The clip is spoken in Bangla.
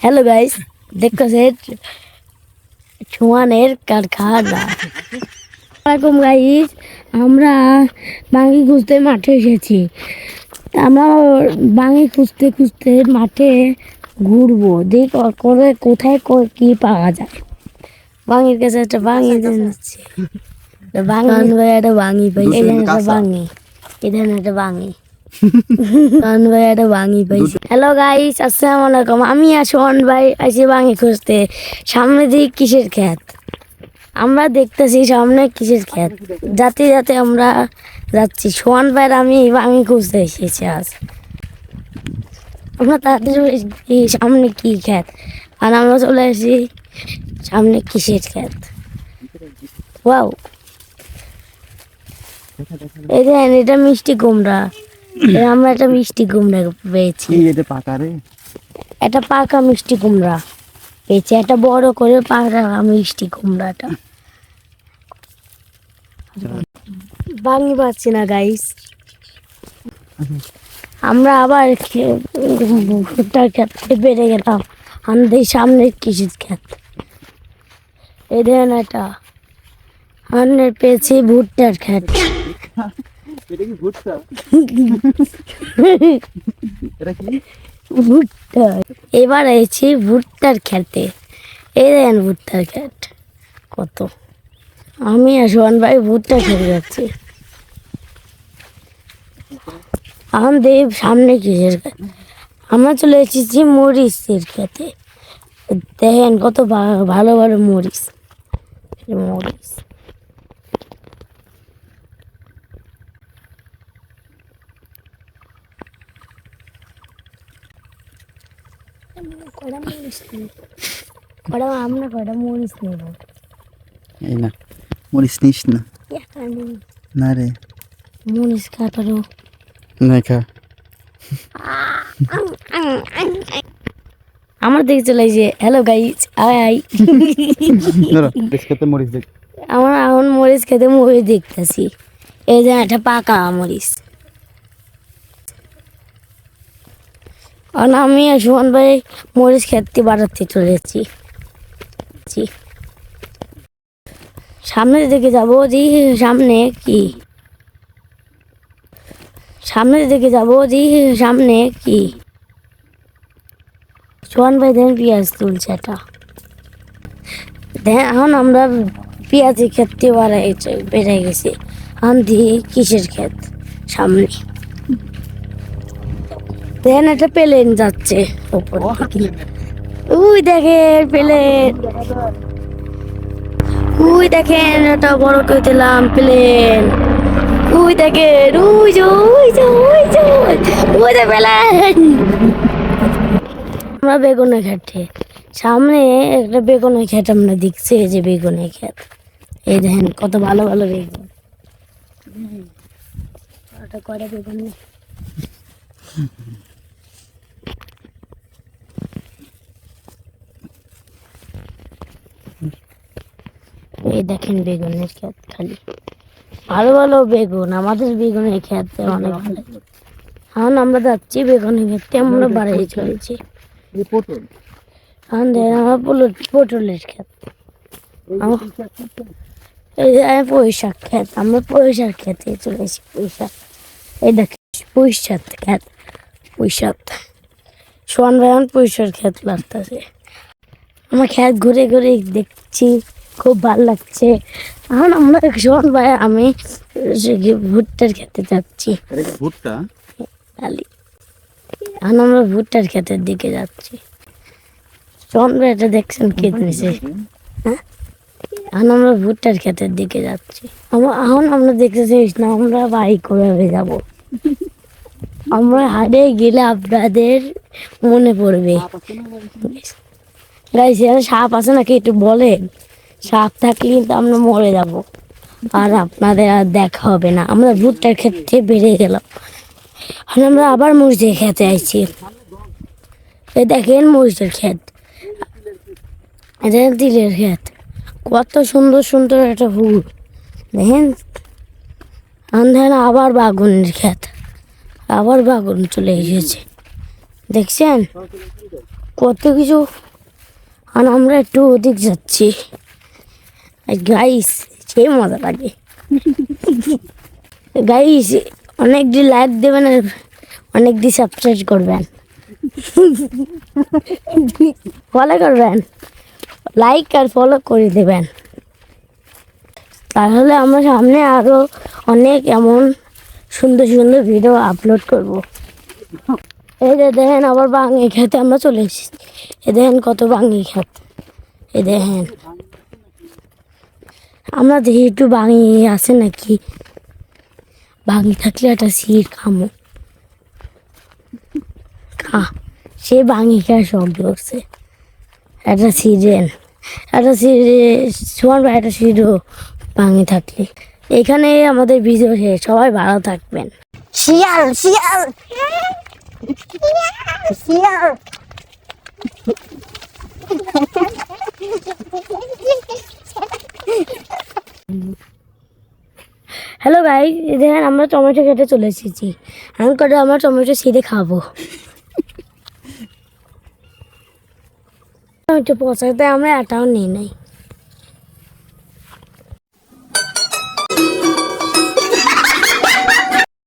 হ্যালো গাইস দেখো দেখতেছেন ছোঁয়ানের কারখানা আসসালামাইকুম গাইস আমরা বাঙি খুঁজতে মাঠে এসেছি আমরা বাঙি খুঁজতে খুঁজতে মাঠে ঘুরবো দেখ করে কোথায় কো- কি পাওয়া যায় বাঙির কাছে একটা বাঙি দিচ্ছি বাঙি একটা বাঙি পাই এখানে একটা বাঙি এখানে একটা বাঙি সোহান ভাই একটা বাঙি পাইছি। হ্যালো গাইস আসসালামু আলাইকুম। আমি আর সোহান ভাই আছি বাঙি খুঁজতে। সামনে দিক কিসের খ্যাত? আমরা দেখতেছি সামনে কিসের খ্যাত? যাতে যাতে আমরা যাচ্ছি। সোহান ভাইয়ের আমি বাঙি খুঁজতে এসেছি আজ। আমরা তাদের সামনে কি খ্যাত? আর আমরা চলে আসি সামনে কিসের খ্যাত? ওয়াও দেখেন এটা মিষ্টি কুমড়া। আমরা একটা মিষ্টি কুমড়া পেয়েছি। এটা পাকা রে? একটা পাকা মিষ্টি কুমড়া পেয়েছি একটা বড় করে পাকা মিষ্টি কুমড়াটা। বাঙি পাচ্ছি না গাইস আমরা আবার ভুট্টার ক্ষেত্রে বেড়ে গেলাম। আমাদের সামনে কৃষির ক্ষেত। এই দেখেন একটা আমরা পেয়েছি ভুট্টার ক্ষেত। এটা কি ভুট্টা? এটা কি? ভুট্টা। এবার এসেছি ভুট্টার খেতে। এই দেখেন ভুট্টার খেত। কত। আমি আর সোহান ভাই ভুট্টা খেতে যাচ্ছি। আমাদের সামনে কিসের আমরা চলে এসেছি মরিচের খেতে। দেখেন কত ভালো ভালো মরিচ। মরিচ। কটা মরিচ কটা আমরা মরিচ নেব এই না মরিস নিস না। না রে। মরিচ কাটারও না খা। আমার দিকে চলে যে হ্যালো গাইজ আই ধরো দেখতে মরিস দেখ। আমরা এখন মরিচ খেতে মরিচ দেখতেছি। এই যে একটা পাকা মরিচ কারণ আমি আর সুমন ভাই মরিচ খেতে বাড়াতে চলেছি জি। সামনে দিকে যাব, জি, সামনে, কি? সামনের দিকে যাব, জি, সামনে, কি? সোহান ভাই, দেন পেঁয়াজ তুলছে এটা এখন আমরা পেঁয়াজের ক্ষেত্রে বাড়াই বেড়ে গেছি। এখন দিয়ে কিসের ক্ষেত সামনে। দেন একটা প্লেন যাচ্ছে। উই দেখেন প্লেন। উই দেখেন একটা বড় করে দিলাম প্লেন। উই দেখেন উই যে উই যে উই যে উই যে প্লেন। আমরা বেগুনে খেতে সামনে একটা বেগুনের ক্ষেত আমরা দেখছি এই যে বেগুনের ক্ষেত এই দেখেন কত ভালো ভালো বেগুন। ওটা কয়টা বেগুন? এই দেখেন বেগুনের ক্ষেত খালি। ভালো ভালো বেগুন আমাদের বেগুনের ক্ষেত অনেক ভালো। এখন আমরা যাচ্ছি বেগুনের ক্ষেত্রে আমরা বাড়ি চলেছি? পটল। আমাদের আমার পটল পটলের ক্ষেত। এই পয়সাক ক্ষেত আমরা পয়সার খেতে চলেছি পয়সাক এই দেখ পয়সার ক্ষেত পয়সাক সোয়ান ভাইয়ান পয়সার ক্ষেত লাগতেছে। আমার ক্ষেত ঘুরে ঘুরে দেখছি। খুব ভালো লাগছে। এখন আমরা সোয়ান ভাই আমি ভুট্টার খেতে যাচ্ছি। ভুট্টা? এখন আমরা ভুট্টার ক্ষেতের দিকে যাচ্ছি। সোয়ান ভাই এটা দেখছেন কে নিছে এখন আমরা ভুট্টার ক্ষেতের দিকে যাচ্ছি। আমরা এখন আমরা দেখতেছি না আমরা বাইক করে যাব? আমরা হারিয়ে গেলে আপনাদের মনে পড়বে। গাইস এখানে সাপ আছে নাকি একটু বলেন? সাপ থাকলে কিন্তু আমরা মরে যাব। আর আপনাদের আর দেখা হবে না। আমরা ভুট্টার ক্ষেত্রে বেড়ে গেলাম। আর আমরা আবার মরিচের খেতে আইছি। এই দেখেন মরিচের ক্ষেত। এটা তিলের ক্ষেত। কত সুন্দর সুন্দর একটা ফুল। দেখেন? আন্ধার আবার বাগুনের ক্ষেত। আবার বাগুন চলে এসেছে। দেখছেন? কত কিছু। আর আমরা একটু ওদিক যাচ্ছি। গাইস সেই মজা লাগে। গাইস অনেক দিন লাইক দেবেন আর অনেক দিন সাবস্ক্রাইব করবেন। ফলো করবেন। লাইক আর ফলো করে দেবেন। তাহলে আমরা সামনে আরও অনেক এমন সুন্দর সুন্দর ভিডিও আপলোড করব। এই যে দেখেন আবার বাঙি খেতে আমরা চলে এসেছি। এ দেখেন কত বাঙি খেত। এ দেখেন। আমরা দেখি একটু বাঙি আছে নাকি? বাঙি থাকলে একটা সিট খামো সে বাঙি খাওয়ার শখ ধরছে একটা সিজন একটা সিরে সমান একটা সিটও ভাঙে থাকলে। এখানে আমাদের ভিডিও শেষ, সবাই ভালো থাকবেন। শিয়াল শিয়াল। শিয়াল। ভাই, দেখেন আমরা টমেটো খেতে চলে এসেছি। এখন করে আমরা টমেটো ছিঁড়ে খাব। টমেটো পচাতে আমরা এটাও নিই নাই।